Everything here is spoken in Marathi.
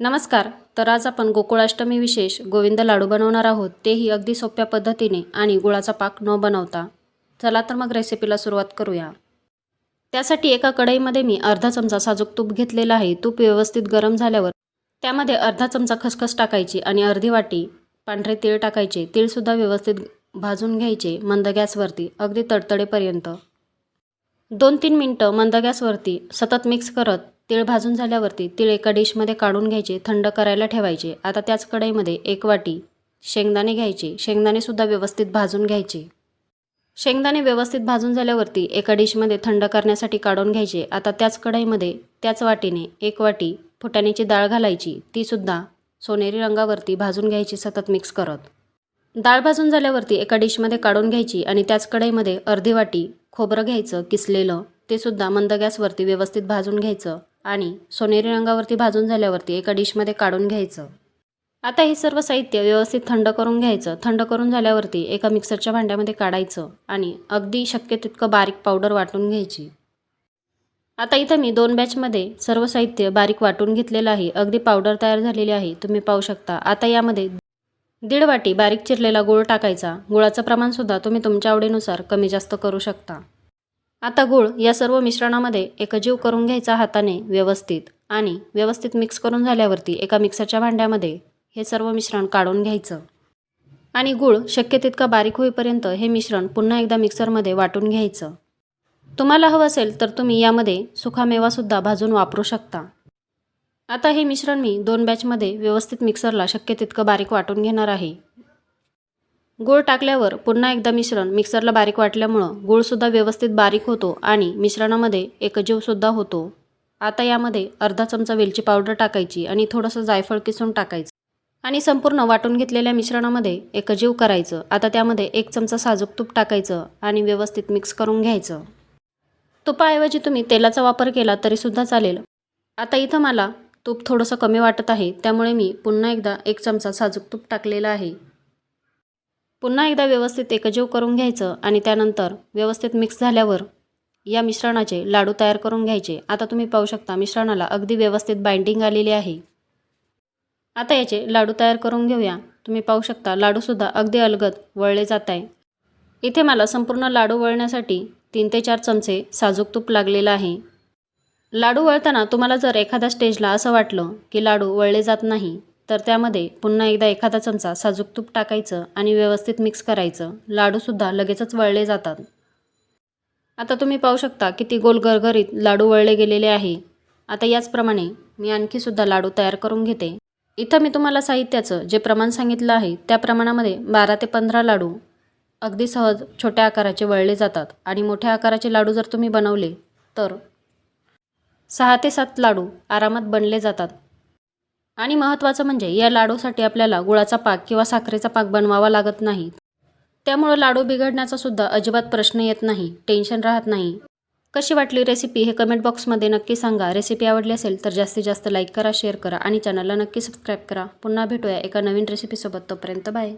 नमस्कार. तर आज आपण गोकुळाष्टमी विशेष गोविंद लाडू बनवणार आहोत. तेही अगदी सोप्या पद्धतीने आणि गुळाचा पाक न बनवता. चला तर मग रेसिपीला सुरुवात करूया. त्यासाठी एका कढईमध्ये मी अर्धा चमचा साजूक तूप घेतलेला आहे. तूप व्यवस्थित गरम झाल्यावर त्यामध्ये अर्धा चमचा खसखस टाकायची आणि अर्धी वाटी पांढरे तीळ टाकायचे. तीळसुद्धा व्यवस्थित भाजून घ्यायचे मंद गॅसवरती अगदी तडतडेपर्यंत. दोन तीन मिनटं मंद गॅसवरती सतत मिक्स करत तीळ भाजून झाल्यावरती तीळ एका डिशमध्ये काढून घ्यायचे थंड करायला ठेवायचे. आता त्याच कढईमध्ये एक वाटी शेंगदाणे घ्यायचे. शेंगदाणेसुद्धा व्यवस्थित भाजून घ्यायचे. शेंगदाणे व्यवस्थित भाजून झाल्यावरती एका डिशमध्ये थंड करण्यासाठी काढून घ्यायचे. आता त्याच कढईमध्ये त्याच वाटीने एक वाटी फुटाण्याची डाळ घालायची. तीसुद्धा सोनेरी रंगावरती भाजून घ्यायची सतत मिक्स करत. डाळ भाजून झाल्यावरती एका डिशमध्ये काढून घ्यायची आणि त्याच कढईमध्ये अर्धी वाटी खोबरं घ्यायचं किसलेलं ते सुद्धा मंद गॅसवरती व्यवस्थित भाजून घ्यायचं. आणि सोनेरी रंगावरती भाजून झाल्यावरती एका डिशमध्ये काढून घ्यायचं. आता हे सर्व साहित्य व्यवस्थित थंड करून घ्यायचं. थंड करून झाल्यावरती एका मिक्सरच्या भांड्यामध्ये काढायचं आणि अगदी शक्य तितकं बारीक पावडर वाटून घ्यायची. आता इथं मी दोन बॅचमध्ये सर्व साहित्य बारीक वाटून घेतलेलं आहे. अगदी पावडर तयार झालेली आहे. तुम्ही पाहू शकता. आता यामध्ये दीड वाटी बारीक चिरलेला गूळ टाकायचा. गुळाचं प्रमाणसुद्धा तुम्ही तुमच्या आवडीनुसार कमी जास्त करू शकता. आता गूळ या सर्व मिश्रणामध्ये एकजीव करून घ्यायचा हाताने व्यवस्थित आणि व्यवस्थित मिक्स करून झाल्यावरती एका मिक्सरच्या भांड्यामध्ये हे सर्व मिश्रण काढून घ्यायचं. आणि गूळ शक्य तितका बारीक होईपर्यंत हे मिश्रण पुन्हा एकदा मिक्सरमध्ये वाटून घ्यायचं. तुम्हाला हवं असेल तर तुम्ही यामध्ये सुखामेवासुद्धा भाजून वापरू शकता. आता हे मिश्रण मी दोन बॅचमध्ये व्यवस्थित मिक्सरला शक्य तितकं बारीक वाटून घेणार आहे. गूळ टाकल्यावर पुन्हा एकदा मिश्रण मिक्सरला बारीक वाटल्यामुळं गूळसुद्धा व्यवस्थित बारीक होतो आणि मिश्रणामध्ये एकजीवसुद्धा होतो. आता यामध्ये अर्धा चमचा वेलची पावडर टाकायची आणि थोडंसं जायफळ किसून टाकायचं. आणि संपूर्ण वाटून घेतलेल्या मिश्रणामध्ये एकजीव करायचं. आता त्यामध्ये एक चमचा साजूक तूप टाकायचं आणि व्यवस्थित मिक्स करून घ्यायचं. तुपाऐवजी तुम्ही तेलाचा वापर केला तरीसुद्धा चालेल. आता इथं मला तूप थोडंसं कमी वाटत आहे. त्यामुळे मी पुन्हा एकदा एक चमचा साजूक तूप टाकलेलं आहे. पुन्हा एकदा व्यवस्थित एकजीव करून घ्यायचं आणि त्यानंतर व्यवस्थित मिक्स झाल्यावर या मिश्रणाचे लाडू तयार करून घ्यायचे. आता तुम्ही पाहू शकता मिश्रणाला अगदी व्यवस्थित बाइंडिंग आलेली आहे. आता याचे लाडू तयार करून घेऊया. तुम्ही पाहू शकता लाडूसुद्धा अगदी अलगद वळले जात आहे इथे मला संपूर्ण लाडू वळण्यासाठी तीन ते चार चमचे साजूक तूप लागलेलं आहे. लाडू वळताना तुम्हाला जर एखाद्या स्टेजला असं वाटलं की लाडू वळले जात नाही तर त्यामध्ये पुन्हा एकदा एखादा चमचा साजूक तूप टाकायचं आणि व्यवस्थित मिक्स करायचं. लाडूसुद्धा लगेचच वळले जातात. आता तुम्ही पाहू शकता किती गोल गरगरीत लाडू वळले गेलेले आहे. आता याचप्रमाणे मी आणखीसुद्धा लाडू तयार करून घेते. इथं मी तुम्हाला साहित्याचं जे प्रमाण सांगितलं आहे त्या प्रमाणामध्ये बारा ते पंधरा लाडू अगदी सहज छोट्या आकाराचे वळले जातात आणि मोठ्या आकाराचे लाडू जर तुम्ही बनवले तर सहा ते सात लाडू आरामात बनले जातात. आणि महत्त्वाचं म्हणजे या लाडूसाठी आपल्याला गुळाचा पाक किंवा साखरेचा पाक बनवावा लागत नाही. त्यामुळं लाडू बिघडण्याचा सुद्धा अजिबात प्रश्न येत नाही टेन्शन राहत नाही. कशी वाटली रेसिपी हे कमेंट बॉक्समध्ये नक्की सांगा. रेसिपी आवडली असेल तर जास्तीत जास्त लाईक करा शेअर करा आणि चॅनलला नक्की सबस्क्राईब करा. पुन्हा भेटूया एका नवीन रेसिपीसोबत. तोपर्यंत बाय.